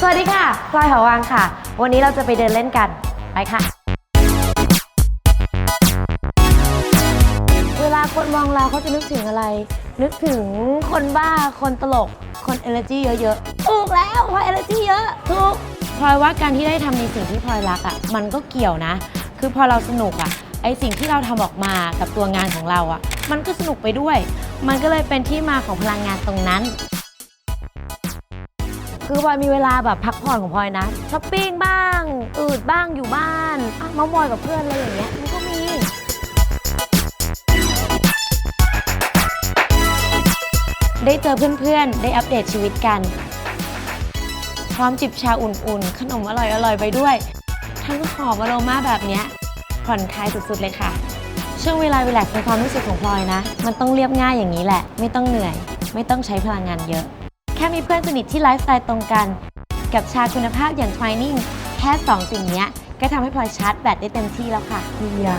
สวัสดีค่ะพลอยหอวังค่ะ วันนี้เราจะไปเดินเล่นกัน ไปค่ะ เวลาคนมองเราเขาจะนึกถึงอะไร นึกถึงคนบ้า คนตลก คน energy เยอะๆ ถูกแล้วพลอย energy เยอะ ถูกพลอยว่าการที่ได้ทำในสิ่งที่พลอยรักอะ่ะ มันก็เกี่ยวนะ คือพอเราสนุกอะ่ะ ไอสิ่งที่เราทำออกมากับตัวงานของเราอะ่ะ มันก็สนุกไปด้วย มันก็เลยเป็นที่มาของพลังงานตรงนั้น คือพลอยมีเวลาแบบพักผ่อนของพลอยนะช้อปปิ้งบ้าง อืดบ้างอยู่บ้านอะเมามอยกับเพื่อนอะไรอย่างเงี้ยมันก็มี ได้เจอเพื่อนๆ ได้อัปเดตชีวิตกัน พร้อมจิบชาอุ่นๆ ขนมอร่อยๆ ไปด้วย ทั้งหอมอโรมาแบบเนี้ยผ่อนคลายสุดๆเลยค่ะ ช่วงเวลาเวลาในความรู้สึกของพลอยนะ มันต้องเรียบง่ายอย่างนี้แหละ ไม่ต้องเหนื่อย ไม่ต้องใช้พลังงานเยอะ แค่มีเพื่อนสนิทที่ไลฟ์สไตล์ตรงกัน กับชาคุณภาพอย่าง Twining แค่ 2 สิ่งเนี้ย ก็ทำให้พลอยชาร์จแบตได้เต็มที่แล้วค่ะเฮีย